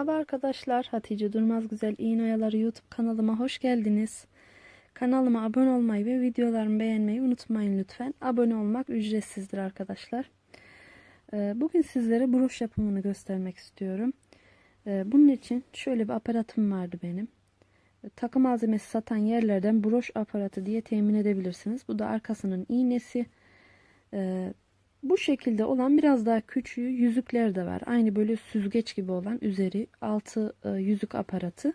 Merhaba arkadaşlar. Hatice Durmaz Güzel İğne Oyaları YouTube kanalıma hoş geldiniz. Kanalıma abone olmayı ve videolarımı beğenmeyi unutmayın lütfen. Abone olmak ücretsizdir arkadaşlar. Ee, Bugün sizlere broş yapımını göstermek istiyorum. Ee, Bunun için şöyle bir aparatım vardı benim. Ee, Takı malzemesi satan yerlerden broş aparatı diye temin edebilirsiniz. Bu da arkasının iğnesi. Bu şekilde olan biraz daha küçüğü yüzükler de var. Aynı böyle süzgeç gibi olan üzeri altı e, yüzük aparatı.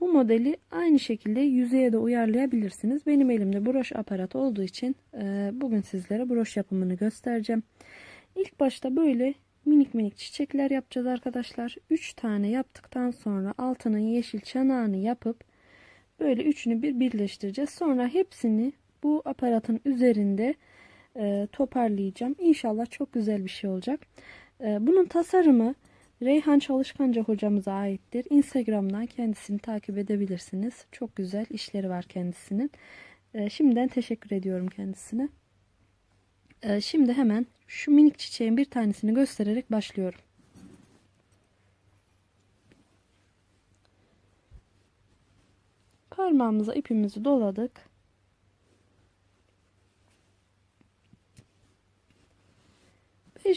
Bu modeli aynı şekilde yüzeye de uyarlayabilirsiniz. Benim elimde broş aparatı olduğu için e, bugün sizlere broş yapımını göstereceğim. İlk başta böyle minik minik çiçekler yapacağız arkadaşlar. 3 tane yaptıktan sonra altının yeşil çanağını yapıp böyle üçünü bir birleştireceğiz. Sonra hepsini bu aparatın üzerinde e, toparlayacağım. İnşallah çok güzel bir şey olacak. E, bunun tasarımı Reyhan Çalışkanca hocamıza aittir. Instagram'dan kendisini takip edebilirsiniz. Çok güzel işleri var kendisinin. E, şimdiden teşekkür ediyorum kendisine. E, şimdi hemen şu minik çiçeğin bir tanesini göstererek başlıyorum. Parmağımıza ipimizi doladık.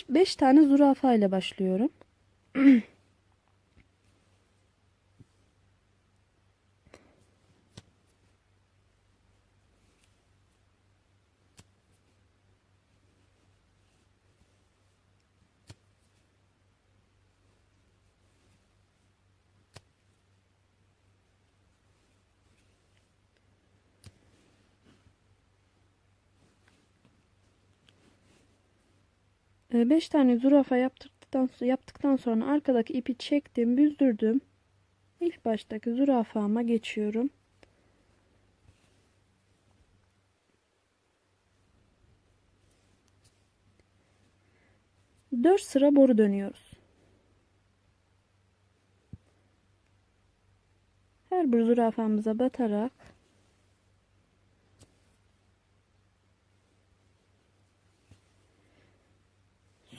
5 tane zürafa ile başlıyorum. Ee, beş tane zürafa yaptıktan, yaptıktan sonra arkadaki ipi çektim, büzdürdüm. İlk baştaki zürafama geçiyorum. Dört sıra boru dönüyoruz. Her bir zürafamıza batarak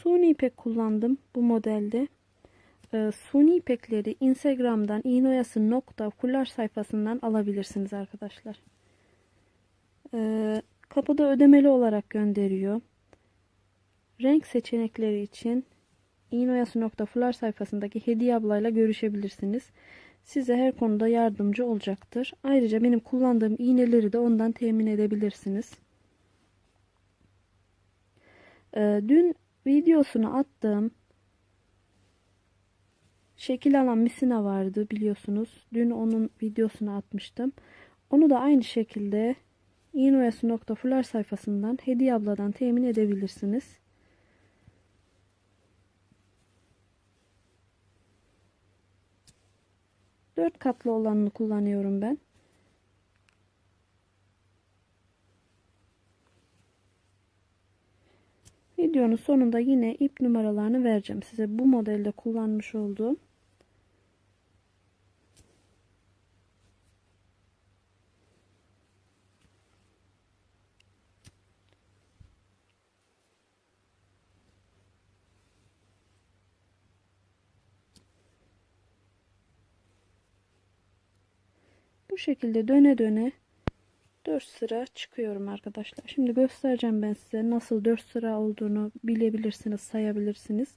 Suni ipek kullandım bu modelde. Ee, suni ipekleri Instagram'dan iğneoyası.kular sayfasından alabilirsiniz arkadaşlar. Ee, kapıda ödemeli olarak gönderiyor. Renk seçenekleri için iğneoyası.fular sayfasındaki Hediye ablayla görüşebilirsiniz. Size her konuda yardımcı olacaktır. Ayrıca benim kullandığım iğneleri de ondan temin edebilirsiniz. Ee, dün videosunu attığım şekil alan misina vardı biliyorsunuz. Dün onun videosunu atmıştım. Onu da aynı şekilde iğneoyası.fular sayfasından Hediye abladan temin edebilirsiniz. Dört katlı olanını kullanıyorum ben. Videonun sonunda yine ip numaralarını vereceğim size bu modelde kullanmış olduğum. Bu şekilde döne döne 4 sıra çıkıyorum arkadaşlar. Şimdi göstereceğim ben size nasıl 4 sıra olduğunu bilebilirsiniz, sayabilirsiniz.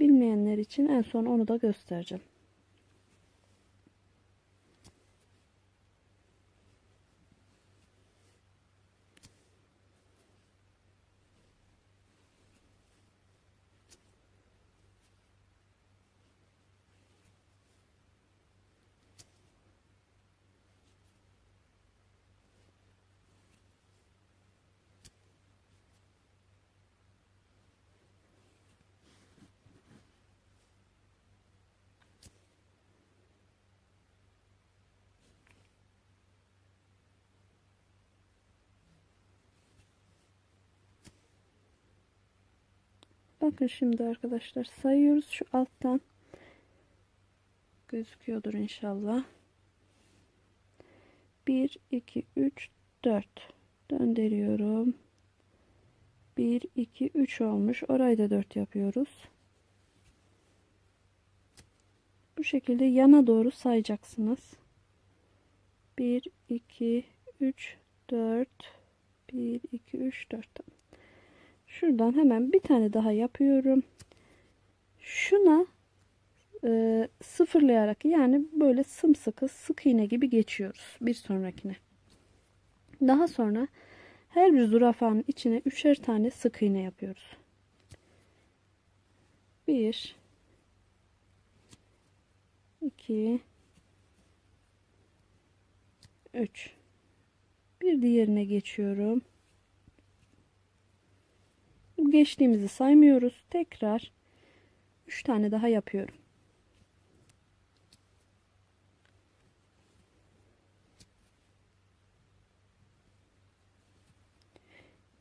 Bilmeyenler için en son onu da göstereceğim. Bakın şimdi arkadaşlar sayıyoruz şu alttan. Gözüküyordur inşallah. 1 2 3 4 döndürüyorum. 1 2 3 olmuş. Orayı da 4 yapıyoruz. Bu şekilde yana doğru sayacaksınız. 1, 2, 3, 4, 1, 2, 3, 4. Şuradan hemen bir tane daha yapıyorum. Şuna e, sıfırlayarak yani böyle sımsıkı sık iğne gibi geçiyoruz bir sonrakine. Daha sonra her bir zürafanın içine üçer tane sık iğne yapıyoruz. 1 2 3 bir diğerine geçiyorum. Geçtiğimizi saymıyoruz. Tekrar 3 tane daha yapıyorum.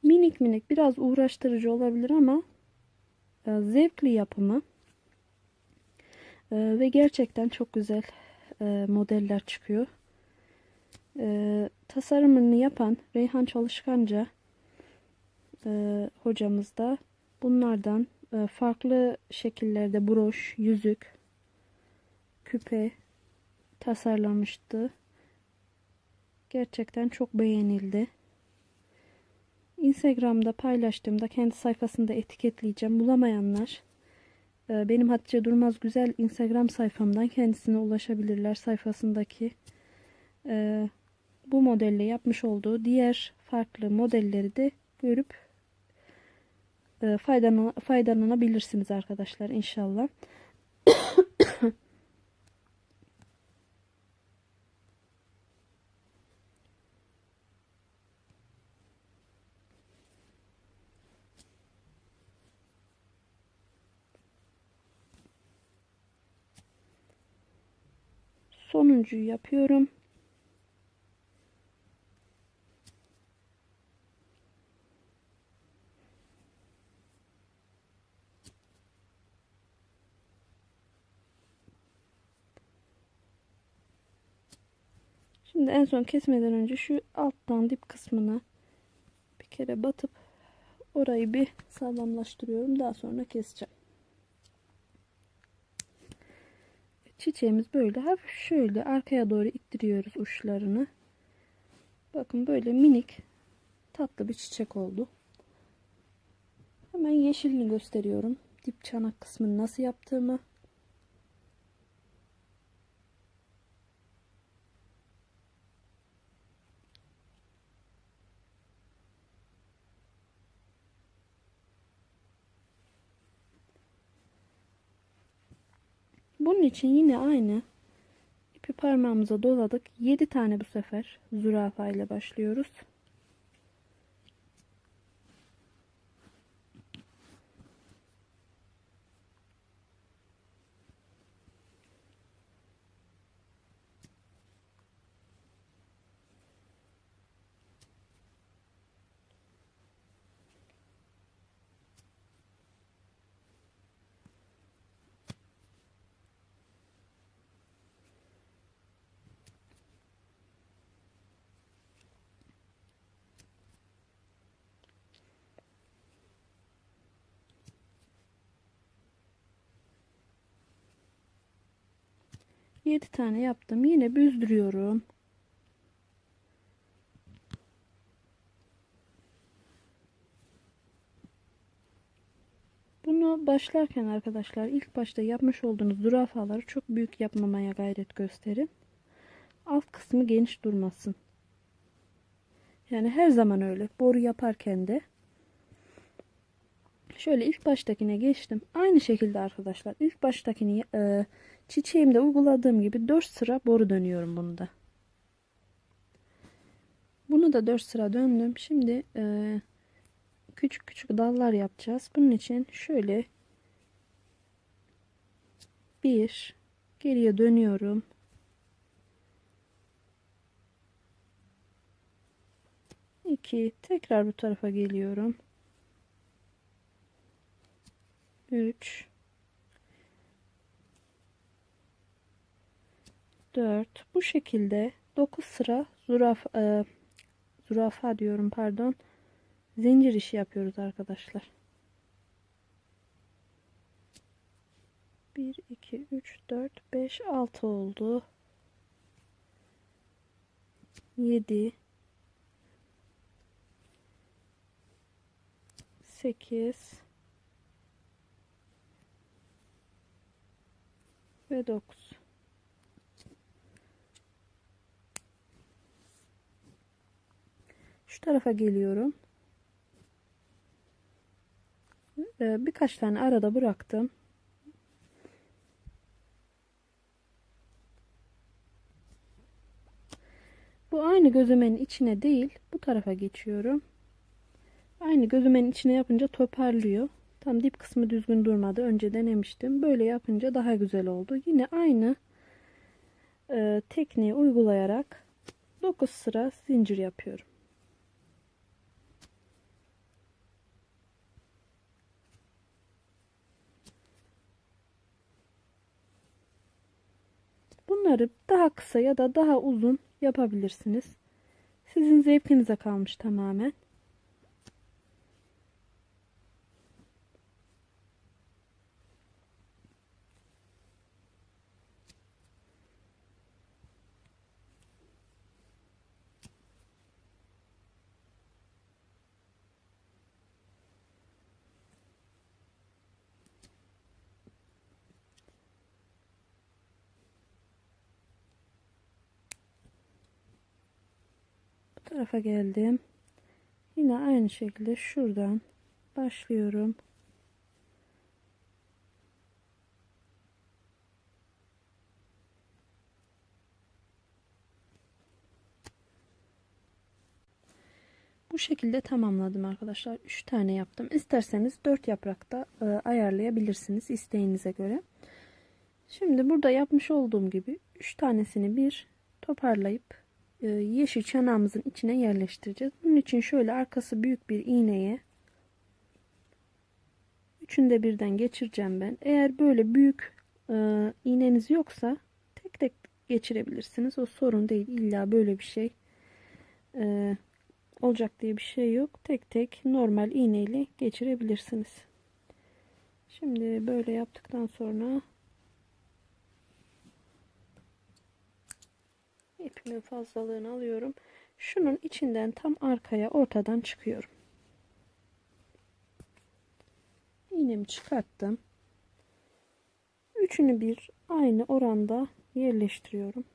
Minik minik biraz uğraştırıcı olabilir ama e, zevkli yapımı e, ve gerçekten çok güzel e, modeller çıkıyor. Tasarımını yapan Reyhan Çalışkanca hocamız da bunlardan farklı şekillerde broş, yüzük, küpe tasarlamıştı. Gerçekten çok beğenildi. Instagram'da paylaştığımda kendi sayfasında etiketleyeceğim. Bulamayanlar e, benim Hatice Durmaz Güzel Instagram sayfamdan kendisine ulaşabilirler sayfasındaki e, bu modelle yapmış olduğu diğer farklı modelleri de görüp e, faydalanabilirsiniz arkadaşlar inşallah. sonuncuyu yapıyorum. Şimdi en son kesmeden önce şu alttan dip kısmına bir kere batıp orayı bir sağlamlaştırıyorum. Daha sonra keseceğim. Çiçeğimiz böyle şöyle arkaya doğru ittiriyoruz uçlarını. Bakın böyle minik tatlı bir çiçek oldu. Hemen yeşilini gösteriyorum. Dip çanak kısmını nasıl yaptığımı. Bunun için yine aynı ipi parmağımıza doladık. 7 tane bu sefer zürafa ile başlıyoruz. Yedi tane yaptım. Yine büzdürüyorum. Bunu başlarken arkadaşlar ilk başta yapmış olduğunuz zürafaları çok büyük yapmamaya gayret gösterin. Alt kısmı geniş durmasın. Yani her zaman öyle. Boru yaparken de şöyle ilk baştakine geçtim. Aynı şekilde arkadaşlar ilk baştakini e, çiçeğimde uyguladığım gibi 4 sıra boru dönüyorum bunda. Bunu da 4 sıra döndüm. Şimdi e, küçük küçük dallar yapacağız. Bunun için şöyle bir geriye dönüyorum. İki tekrar bu tarafa geliyorum. 3 4 bu şekilde 9 sıra züraf e, zürafa diyorum pardon. Zincir işi yapıyoruz arkadaşlar. 1 2 3 4 5 6 oldu. 7 8 ve 9 Şu tarafa geliyorum. Ee, birkaç tane arada bıraktım. Bu aynı gözümenin içine değil, bu tarafa geçiyorum. Aynı gözümenin içine yapınca toparlıyor. Tam dip kısmı düzgün durmadı. Önce denemiştim. Böyle yapınca daha güzel oldu. Yine aynı e, tekniği uygulayarak 9 sıra zincir yapıyorum. Bunları daha kısa ya da daha uzun yapabilirsiniz. Sizin zevkinize kalmış tamamen. Tarafa geldim. Yine aynı şekilde şuradan başlıyorum. Bu şekilde tamamladım arkadaşlar. 3 tane yaptım. İsterseniz 4 yaprakta e, ayarlayabilirsiniz isteğinize göre. Şimdi burada yapmış olduğum gibi 3 tanesini bir toparlayıp yeşil çanağımızın içine yerleştireceğiz. Bunun için şöyle arkası büyük bir iğneye üçünde birden geçireceğim ben. Eğer böyle büyük e, iğneniz yoksa tek tek geçirebilirsiniz. O sorun değil. İlla böyle bir şey e, olacak diye bir şey yok. Tek tek normal iğneyle geçirebilirsiniz. Şimdi böyle yaptıktan sonra ipimin fazlalığını alıyorum. Şunun içinden tam arkaya ortadan çıkıyorum. İğnemi çıkarttım. Üçünü bir aynı oranda yerleştiriyorum.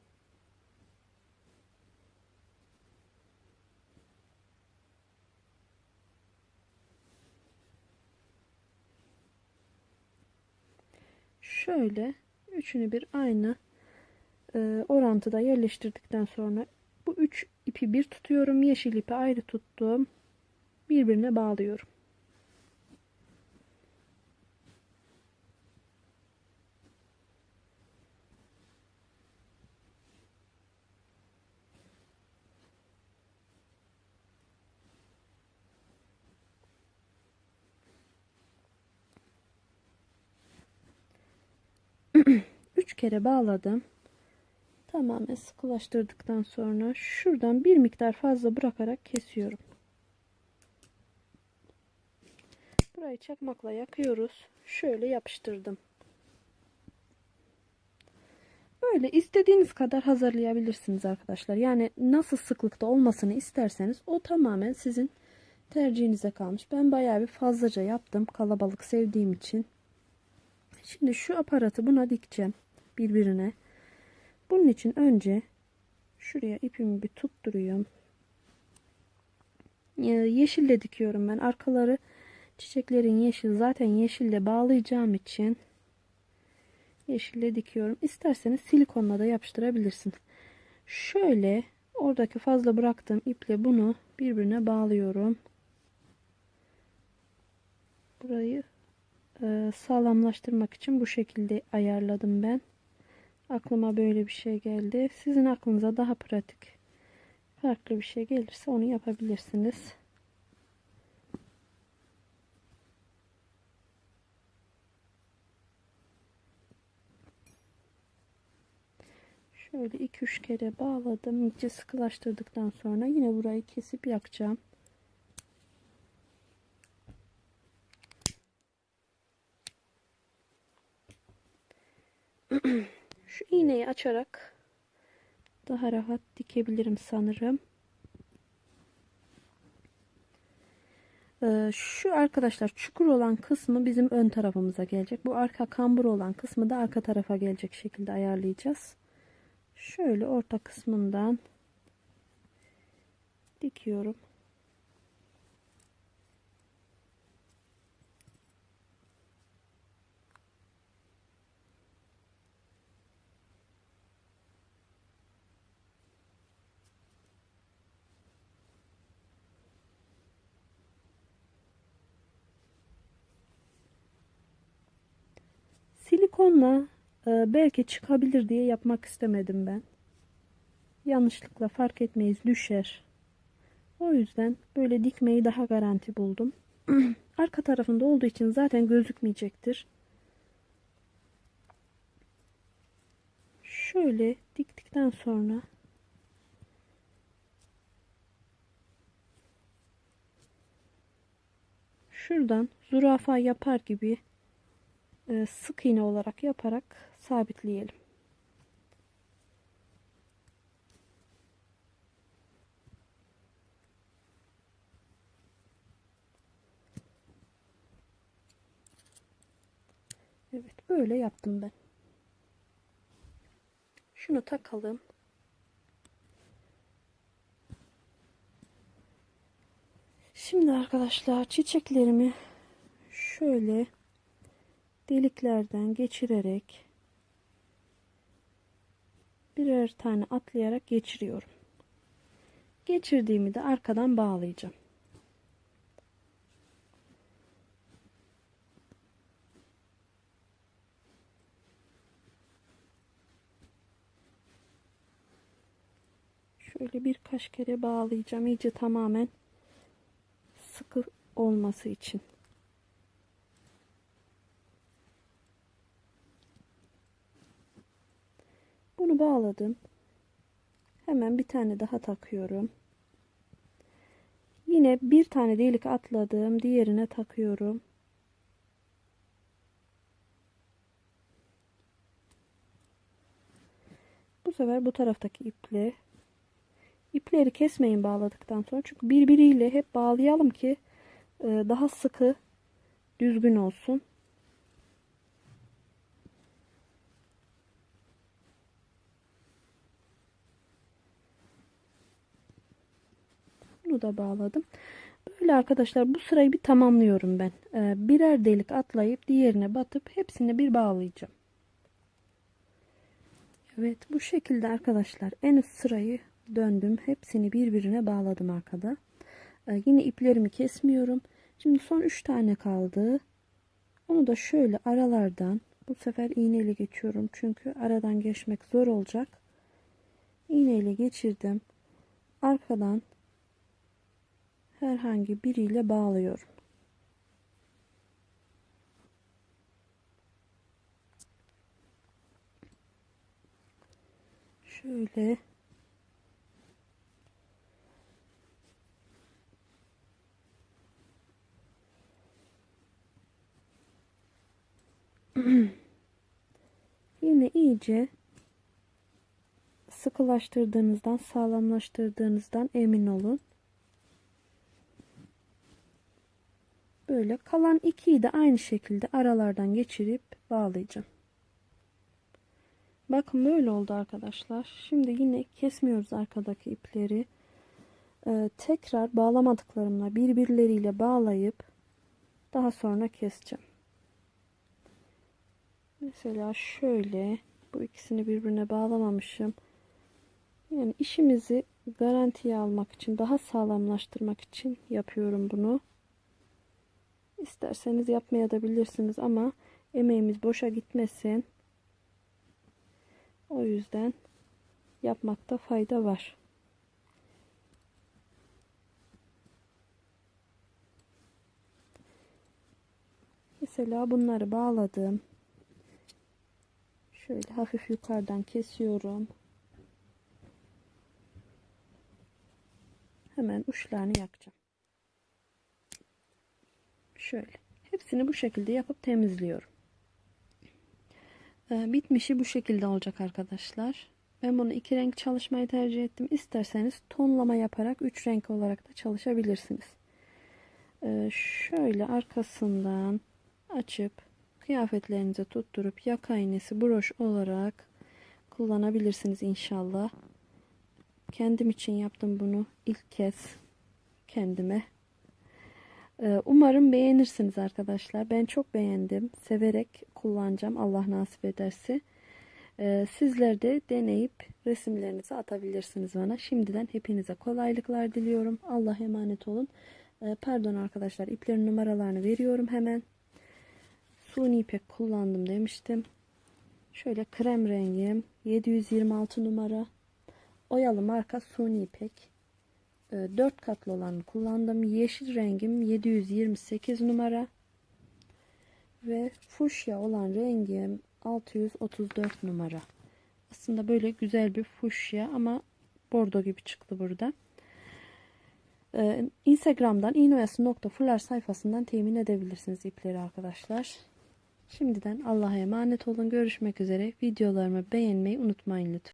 Şöyle üçünü bir aynı e, orantıda yerleştirdikten sonra bu üç ipi bir tutuyorum. Yeşil ipi ayrı tuttum. Birbirine bağlıyorum. Üç kere bağladım. Tamamen sıkılaştırdıktan sonra şuradan bir miktar fazla bırakarak kesiyorum. Burayı çakmakla yakıyoruz. Şöyle yapıştırdım. Böyle istediğiniz kadar hazırlayabilirsiniz arkadaşlar. Yani nasıl sıklıkta olmasını isterseniz o tamamen sizin tercihinize kalmış. Ben bayağı bir fazlaca yaptım. Kalabalık sevdiğim için. Şimdi şu aparatı buna dikeceğim. Birbirine. Bunun için önce şuraya ipimi bir tutturuyorum. Ee, yeşille dikiyorum ben. Arkaları çiçeklerin yeşil. Zaten yeşille bağlayacağım için yeşille dikiyorum. İsterseniz silikonla da yapıştırabilirsiniz. Şöyle oradaki fazla bıraktığım iple bunu birbirine bağlıyorum. Burayı e, sağlamlaştırmak için bu şekilde ayarladım ben. Aklıma böyle bir şey geldi. Sizin aklınıza daha pratik farklı bir şey gelirse onu yapabilirsiniz. Şöyle 2-3 kere bağladım. İyice sıkılaştırdıktan sonra yine burayı kesip yakacağım. Şu iğneyi açarak daha rahat dikebilirim sanırım. Ee, şu arkadaşlar çukur olan kısmı bizim ön tarafımıza gelecek. Bu arka kambur olan kısmı da arka tarafa gelecek şekilde ayarlayacağız. Şöyle orta kısmından dikiyorum. Silikonla e, belki çıkabilir diye yapmak istemedim ben. Yanlışlıkla fark etmeyiz düşer. O yüzden böyle dikmeyi daha garanti buldum. Arka tarafında olduğu için zaten gözükmeyecektir. Şöyle diktikten sonra şuradan zürafa yapar gibi sık iğne olarak yaparak sabitleyelim. Evet böyle yaptım ben. Şunu takalım. Şimdi arkadaşlar çiçeklerimi şöyle deliklerden geçirerek birer tane atlayarak geçiriyorum. Geçirdiğimi de arkadan bağlayacağım. Şöyle birkaç kere bağlayacağım. iyice tamamen sıkı olması için. Bunu bağladım. Hemen bir tane daha takıyorum. Yine bir tane delik atladım. Diğerine takıyorum. Bu sefer bu taraftaki iple ipleri kesmeyin bağladıktan sonra. Çünkü birbiriyle hep bağlayalım ki e, daha sıkı düzgün olsun. Bunu da bağladım. Böyle arkadaşlar bu sırayı bir tamamlıyorum ben. Ee, birer delik atlayıp diğerine batıp hepsini bir bağlayacağım. Evet bu şekilde arkadaşlar en üst sırayı döndüm. Hepsini birbirine bağladım arkada. Ee, yine iplerimi kesmiyorum. Şimdi son 3 tane kaldı. Onu da şöyle aralardan bu sefer iğneyle geçiyorum. Çünkü aradan geçmek zor olacak. İğneyle geçirdim. Arkadan herhangi biriyle bağlıyorum. Şöyle yine iyice sıkılaştırdığınızdan sağlamlaştırdığınızdan emin olun. Böyle kalan ikiyi de aynı şekilde aralardan geçirip bağlayacağım. Bakın böyle oldu arkadaşlar. Şimdi yine kesmiyoruz arkadaki ipleri. Ee, tekrar bağlamadıklarımla birbirleriyle bağlayıp daha sonra keseceğim. Mesela şöyle bu ikisini birbirine bağlamamışım. Yani işimizi garantiye almak için daha sağlamlaştırmak için yapıyorum bunu. İsterseniz yapmaya da bilirsiniz ama emeğimiz boşa gitmesin. O yüzden yapmakta fayda var. Mesela bunları bağladım. Şöyle hafif yukarıdan kesiyorum. Hemen uçlarını yakacağım. Şöyle. Hepsini bu şekilde yapıp temizliyorum. Ee, bitmişi bu şekilde olacak arkadaşlar. Ben bunu iki renk çalışmayı tercih ettim. İsterseniz tonlama yaparak üç renk olarak da çalışabilirsiniz. Ee, şöyle arkasından açıp kıyafetlerinize tutturup yaka iğnesi broş olarak kullanabilirsiniz inşallah. Kendim için yaptım bunu ilk kez kendime. Ee, Umarım beğenirsiniz arkadaşlar. Ben çok beğendim. Severek kullanacağım Allah nasip ederse. Ee, Sizler de deneyip resimlerinizi atabilirsiniz bana. Şimdiden hepinize kolaylıklar diliyorum. Allah emanet olun. Ee, Pardon arkadaşlar iplerin numaralarını veriyorum hemen. Suni ipek kullandım demiştim. Şöyle krem rengim 726 numara. Oyalı marka suni ipek. 4 katlı olanı kullandım. Yeşil rengim 728 numara. Ve fuşya olan rengim 634 numara. Aslında böyle güzel bir fuşya ama bordo gibi çıktı burada. Ee, Instagram'dan inoyası.fular sayfasından temin edebilirsiniz ipleri arkadaşlar. Şimdiden Allah'a emanet olun. Görüşmek üzere. Videolarımı beğenmeyi unutmayın lütfen.